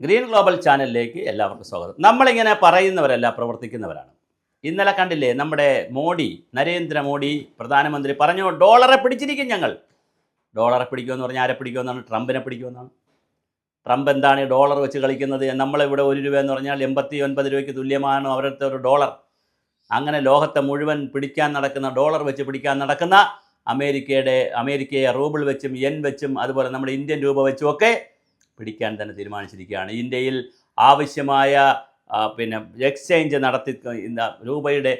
Green global ചാനലിലേക്ക് എല്ലാവർക്കും സ്വാഗതം. നമ്മളിങ്ങനെ പറയുന്നവരല്ല പ്രവർത്തിക്കുന്നവരാണ്. ഇന്നലെ കണ്ടില്ലേ നമ്മുടെ മോഡി നരേന്ദ്രമോദി പ്രധാനമന്ത്രി പറഞ്ഞു ഡോളറെ പിടിച്ചിരിക്കും ഞങ്ങൾ. ഡോളറെ പിടിക്കുമെന്ന് പറഞ്ഞാൽ ആരെ പിടിക്കുമെന്നാണ്? ട്രംപിനെ പിടിക്കുമെന്നാണ്. ട്രംപ് എന്താണ് ഡോളർ വെച്ച് കളിക്കുന്നത്? നമ്മളിവിടെ ഒരു രൂപ എന്ന് പറഞ്ഞാൽ എൺപത്തി ഒൻപത് രൂപയ്ക്ക് തുല്യമാണ് അവരുടെ ഒരു ഡോളർ. അങ്ങനെ ലോകത്തെ മുഴുവൻ പിടിക്കാൻ നടക്കുന്ന ഡോളർ വെച്ച് പിടിക്കാൻ നടക്കുന്ന അമേരിക്കയുടെ അമേരിക്കയെ റൂബിൾ വെച്ചും എൻ വെച്ചും അതുപോലെ നമ്മുടെ ഇന്ത്യൻ രൂപ വെച്ചും ഒക്കെ പിടിക്കാൻ തന്നെ തീരുമാനിച്ചിരിക്കുകയാണ്. ഇന്ത്യയിൽ ആവശ്യമായ പിന്നെ എക്സ്ചേഞ്ച് നടത്തി രൂപയുടെ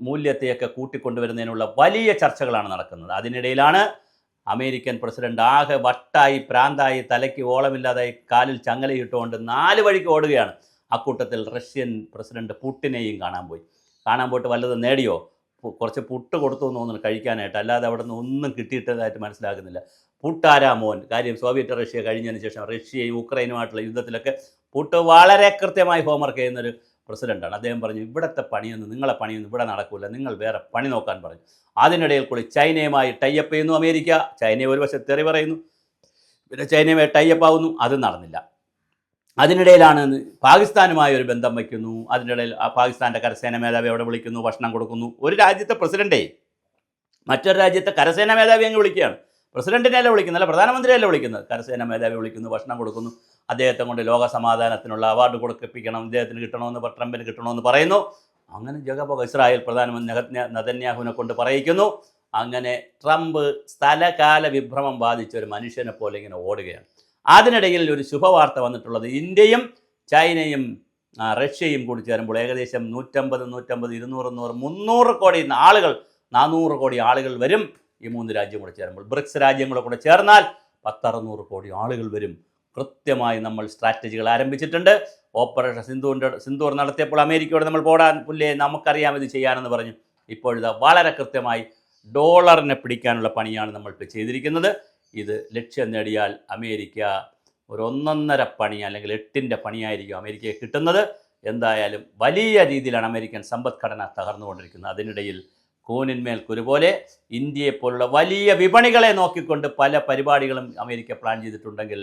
മൂല്യത്തെയൊക്കെ കൂട്ടിക്കൊണ്ടുവരുന്നതിനുള്ള വലിയ ചർച്ചകളാണ് നടക്കുന്നത്. അതിനിടയിലാണ് അമേരിക്കൻ പ്രസിഡന്റ് ആകെ വട്ടായി പ്രാന്തായി തലയ്ക്ക് ഓളമില്ലാതായി കാലിൽ ചങ്ങലയിട്ടുകൊണ്ട് നാല് വഴിക്ക് ഓടുകയാണ്. അക്കൂട്ടത്തിൽ റഷ്യൻ പ്രസിഡന്റ് പുട്ടിനെയും കാണാൻ പോയി. കാണാൻ പോയിട്ട് വല്ലതും നേടിയോ? കുറച്ച് പുട്ട് കൊടുത്തു എന്ന് തോന്നുന്നു കഴിക്കാനായിട്ട്. അല്ലാതെ അവിടെ നിന്ന് ഒന്നും കിട്ടിയിട്ടതായിട്ട് മനസ്സിലാകുന്നില്ല. പുട്ടാരാ മോൻ. കാര്യം സോവിയറ്റ് റഷ്യ കഴിഞ്ഞതിന് ശേഷം റഷ്യയും ഉക്രൈനുമായിട്ടുള്ള യുദ്ധത്തിലൊക്കെ പുട്ട് വളരെ കൃത്യമായി ഹോംവർക്ക് ചെയ്യുന്നൊരു പ്രസിഡന്റാണ്. അദ്ദേഹം പറഞ്ഞു ഇവിടുത്തെ പണിയൊന്നും നിങ്ങളെ പണിയൊന്നും ഇവിടെ നടക്കില്ല നിങ്ങൾ വേറെ പണി നോക്കാൻ പറഞ്ഞു അതിനിടയിൽ കൂടി ചൈനയുമായി ടൈപ്പ് ചെയ്യുന്നു അമേരിക്ക. ചൈനയെ ഒരു വശത്ത് തെറി പറയുന്നു. പിന്നെ ചൈനയുമായി ടൈപ്പ് ആവുന്നു. അത് നടന്നില്ല. അതിനിടയിലാണ് പാകിസ്ഥാനുമായി ഒരു ബന്ധം വയ്ക്കുന്നു. അതിനിടയിൽ പാകിസ്ഥാന്റെ കരസേന മേധാവി അവിടെ വിളിക്കുന്നു ഭക്ഷണം കൊടുക്കുന്നു. ഒരു രാജ്യത്തെ പ്രസിഡന്റേ മറ്റൊരു രാജ്യത്തെ കരസേന മേധാവി അങ്ങ് വിളിക്കുകയാണ്. പ്രസിഡന്റിനെ അല്ല വിളിക്കുന്നത് അല്ല പ്രധാനമന്ത്രിയല്ല വിളിക്കുന്നത്. കരസേന മേധാവി വിളിക്കുന്നു ഭക്ഷണം കൊടുക്കുന്നു. അദ്ദേഹത്തെ കൊണ്ട് ലോക സമാധാനത്തിനുള്ള അവാർഡ് കൊടുക്കിപ്പിക്കണം ഇദ്ദേഹത്തിന് കിട്ടണമെന്ന് ട്രംപിന് കിട്ടണമെന്ന് പറയുന്നു. അങ്ങനെ ജഗബോഗ ഇസ്രായേൽ പ്രധാനമന്ത്രി നദന്യാഹുവിനെ കൊണ്ട് പറയിക്കുന്നു. അങ്ങനെ ട്രംപ് സ്ഥലകാല വിഭ്രമം ബാധിച്ച ഒരു മനുഷ്യനെ പോലെ ഇങ്ങനെ ഓടുകയാണ്. അതിനിടയിൽ ഒരു ശുഭവാർത്ത വന്നിട്ടുള്ളത്. ഇന്ത്യയും ചൈനയും റഷ്യയും കൂടി ചേരുമ്പോൾ ഏകദേശം നൂറ്റമ്പത് നൂറ്റമ്പത് ഇരുന്നൂറ് നൂറ് മുന്നൂറ് കോടി ആളുകൾ നാനൂറ് കോടി ആളുകൾ വരും ഈ മൂന്ന് രാജ്യം കൂടെ ചേരുമ്പോൾ. ബ്രിക്സ് രാജ്യങ്ങളെ കൂടെ ചേർന്നാൽ പത്തറുന്നൂറ് കോടി ആളുകൾ വരും. കൃത്യമായി നമ്മൾ സ്ട്രാറ്റജികൾ ആരംഭിച്ചിട്ടുണ്ട്. ഓപ്പറേഷൻ സിന്ധുവിന്റെ സിന്ധൂർ നടത്തിയപ്പോൾ അമേരിക്കയോട് നമ്മൾ പോടാൻ പുല്ലേ നമുക്കറിയാം ഇത് ചെയ്യാനെന്ന് പറഞ്ഞു. ഇപ്പോഴിതാ വളരെ കൃത്യമായി ഡോളറിനെ പിടിക്കാനുള്ള പണിയാണ് നമ്മൾ ഇപ്പോൾ ചെയ്തിരിക്കുന്നത്. ഇത് ലക്ഷ്യം നേടിയാൽ അമേരിക്ക ഒരു ഒന്നൊന്നര പണി അല്ലെങ്കിൽ എട്ടിന്റെ പണിയായിരിക്കും അമേരിക്കയെ കിട്ടുന്നത്. എന്തായാലും വലിയ രീതിയിലാണ് അമേരിക്കൻ സമ്പദ്ഘടന തകർന്നുകൊണ്ടിരിക്കുന്നത്. അതിനിടയിൽ കൂനിന്മേൽ കുരുപോലെ ഇന്ത്യയെപ്പോലുള്ള വലിയ വിപണികളെ നോക്കിക്കൊണ്ട് പല പരിപാടികളും അമേരിക്ക പ്ലാൻ ചെയ്തിട്ടുണ്ടെങ്കിൽ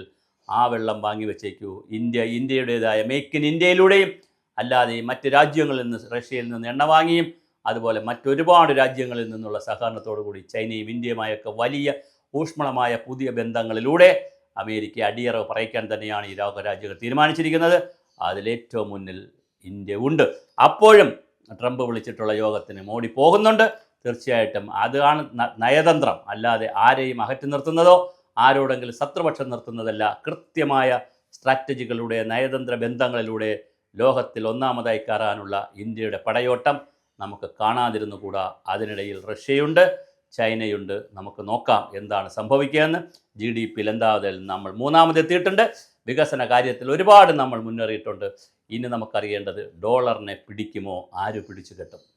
ആ വെള്ളം വാങ്ങി വെച്ചേക്കൂ. ഇന്ത്യ ഇന്ത്യയുടേതായ മേക്ക് ഇൻ ഇന്ത്യയിലൂടെയും അല്ലാതെ മറ്റ് രാജ്യങ്ങളിൽ നിന്ന് റഷ്യയിൽ നിന്ന് എണ്ണ വാങ്ങിയും അതുപോലെ മറ്റൊരുപാട് രാജ്യങ്ങളിൽ നിന്നുള്ള സഹകരണത്തോടു കൂടി ചൈനയും ഇന്ത്യയുമായൊക്കെ വലിയ ഊഷ്മളമായ പുതിയ ബന്ധങ്ങളിലൂടെ അമേരിക്ക അടിയറവ് പറയിക്കാൻ തന്നെയാണ് ഈ ലോകരാജ്യങ്ങൾ തീരുമാനിച്ചിരിക്കുന്നത്. അതിലേറ്റവും മുന്നിൽ ഇന്ത്യ ഉണ്ട്. അപ്പോഴും ട്രംപ് വിളിച്ചിട്ടുള്ള യോഗത്തിന് മോഡി പോകുന്നുണ്ട്. തീർച്ചയായിട്ടും അതാണ് നയതന്ത്രം. അല്ലാതെ ആരെയും അകറ്റി നിർത്തുന്നതോ ആരോടെങ്കിലും ശത്രുപക്ഷം നിർത്തുന്നതല്ല. കൃത്യമായ സ്ട്രാറ്റജികളുടെ നയതന്ത്ര ബന്ധങ്ങളിലൂടെ ലോകത്തിൽ ഒന്നാമതായി കയറാനുള്ള ഇന്ത്യയുടെ പടയോട്ടം നമുക്ക് കാണാതിരുന്നുകൂടാ. അതിനിടയിൽ റഷ്യയുണ്ട്. ചൈനയുണ്ട്. നമുക്ക് നോക്കാം എന്താണ് സംഭവിക്കുകയെന്ന്. ജി ഡി പിയിൽ എന്താതിൽ നമ്മൾ മൂന്നാമതെത്തിയിട്ടുണ്ട് വികസന കാര്യത്തിൽ ഒരുപാട് നമ്മൾ മുന്നേറിയിട്ടുണ്ട്. ഇനി നമുക്കറിയേണ്ടത് ഡോളറിനെ പിടിക്കുമോ? ആര് പിടിച്ചു കെട്ടും?